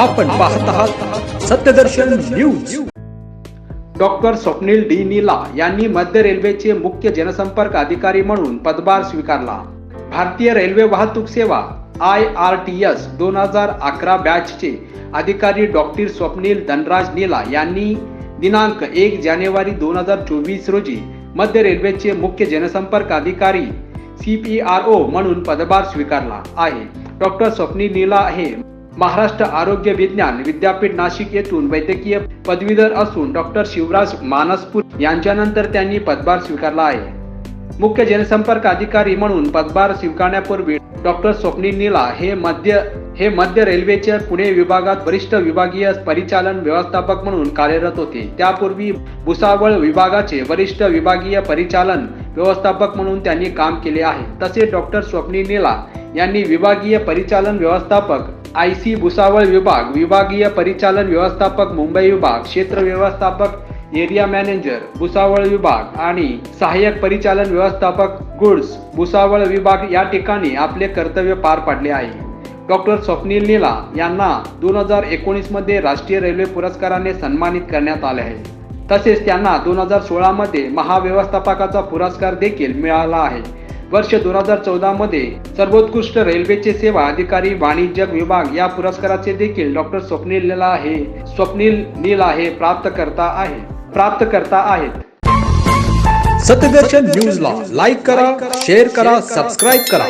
आपण पाहत आहात Satyadarshan news. Doctor Swapnil D. Neela यांनी मध्य रेल्वेचे मुख्य जनसंपर्क अधिकारी म्हणून पदभार स्वीकारला. भारतीय रेल्वे वाहतूक सेवा आय आर टी एस दोन हजार अकरा बॅचचे अधिकारी डॉक्टर स्वप्नील धनराज नीला यांनी दिनांक एक जानेवारी दोन हजार चोवीस रोजी मध्य रेल्वेचे मुख्य जनसंपर्क अधिकारी सी पी आर ओ म्हणून पदभार स्वीकारला आहे. डॉक्टर स्वप्नील नीला हे महाराष्ट्र आरोग्य विज्ञान विद्यापीठ नाशिक येथून वैद्यकीय पदवीधर असून डॉक्टर शिवराज मानसपूर यांच्यानंतर त्यांनी पदभार स्वीकारला आहे. मुख्य जनसंपर्क अधिकारी म्हणून पदभार स्वीकारण्यापूर्वी डॉक्टर स्वप्नी नीला हे मध्य हे मध्य रेल्वेचे पुणे विभागात वरिष्ठ विभागीय परिचालन व्यवस्थापक म्हणून कार्यरत होते. त्यापूर्वी भुसावळ विभागाचे वरिष्ठ विभागीय परिचालन व्यवस्थापक म्हणून त्यांनी काम केले आहे. तसेच डॉक्टर स्वप्नी नीला यांनी विभागीय परिचालन व्यवस्थापक आय सी भुसावळ विभाग विभागीय परिचालन व्यवस्थापक मुंबई विभाग क्षेत्र व्यवस्थापक एरिया मॅनेजर भुसावळ विभाग आणि सहाय्यक परिचालन व्यवस्थापक गुड्स भुसावळ विभाग या ठिकाणी आपले कर्तव्य पार पाडले आहे. डॉक्टर स्वप्नील नीला यांना दोन हजार एकोणीसमध्ये राष्ट्रीय रेल्वे पुरस्काराने सन्मानित करण्यात आले आहे. तसेच त्यांना दोन हजार सोळा मध्ये महाव्यवस्थापकाचा पुरस्कार देखील मिळाला आहे. वर्ष दोन हजार चौदा मध्ये सर्वोत्कृष्ट रेल्वेचे सेवा अधिकारी वाणिज्य विभाग या पुरस्काराचे देखील डॉक्टर स्वप्नील नीला आहे. स्वप्नील आहे प्राप्त प्राप्तकर्ता आहे. प्राप्तकर्ता आहेत. सत्यदर्शन न्यूजला लाईक करा शेअर करा सबस्क्राईब करा.